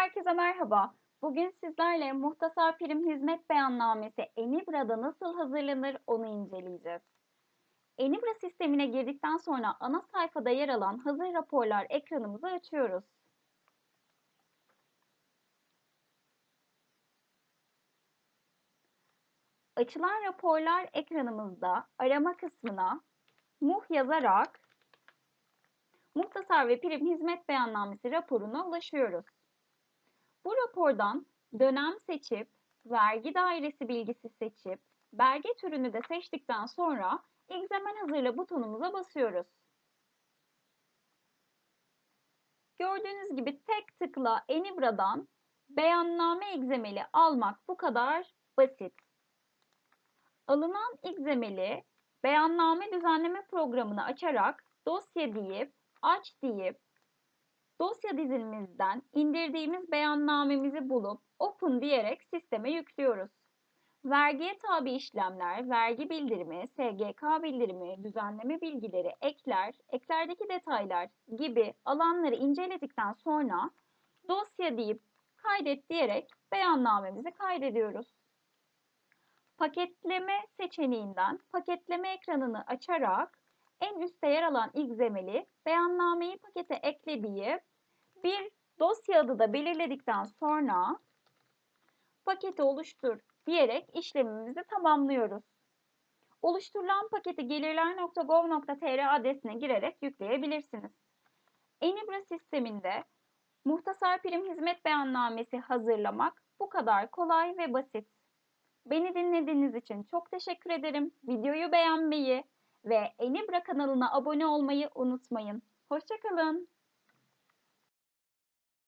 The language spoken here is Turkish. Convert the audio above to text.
Herkese merhaba. Bugün sizlerle Muhtasar Prim Hizmet Beyannamesi Enibra'da nasıl hazırlanır onu inceleyeceğiz. Enibra sistemine girdikten sonra ana sayfada yer alan hazır raporlar ekranımızı açıyoruz. Açılan raporlar ekranımızda arama kısmına muh yazarak Muhtasar ve Prim Hizmet Beyannamesi raporuna ulaşıyoruz. Bu rapordan dönem seçip, vergi dairesi bilgisi seçip, belge türünü de seçtikten sonra egzamen hazırla butonumuza basıyoruz. Gördüğünüz gibi tek tıkla Enibra'dan beyanname egzemeli almak bu kadar basit. Alınan egzemeli beyanname düzenleme programını açarak dosya deyip, aç deyip, dosya dizilimizden indirdiğimiz beyannamemizi bulup Open diyerek sisteme yüklüyoruz. Vergiye tabi işlemler, vergi bildirimi, SGK bildirimi, düzenleme bilgileri, ekler, eklerdeki detaylar gibi alanları inceledikten sonra dosya deyip kaydet diyerek beyannamemizi kaydediyoruz. Paketleme seçeneğinden paketleme ekranını açarak en üstte yer alan XML'i beyannameyi pakete ekle deyip bir dosya adı da belirledikten sonra paketi oluştur diyerek işlemimizi tamamlıyoruz. Oluşturulan paketi gelirler.gov.tr adresine girerek yükleyebilirsiniz. Enibra sisteminde muhtasar prim hizmet beyannamesi hazırlamak bu kadar kolay ve basit. Beni dinlediğiniz için çok teşekkür ederim. Videoyu beğenmeyi ve Enibra kanalına abone olmayı unutmayın. Hoşçakalın.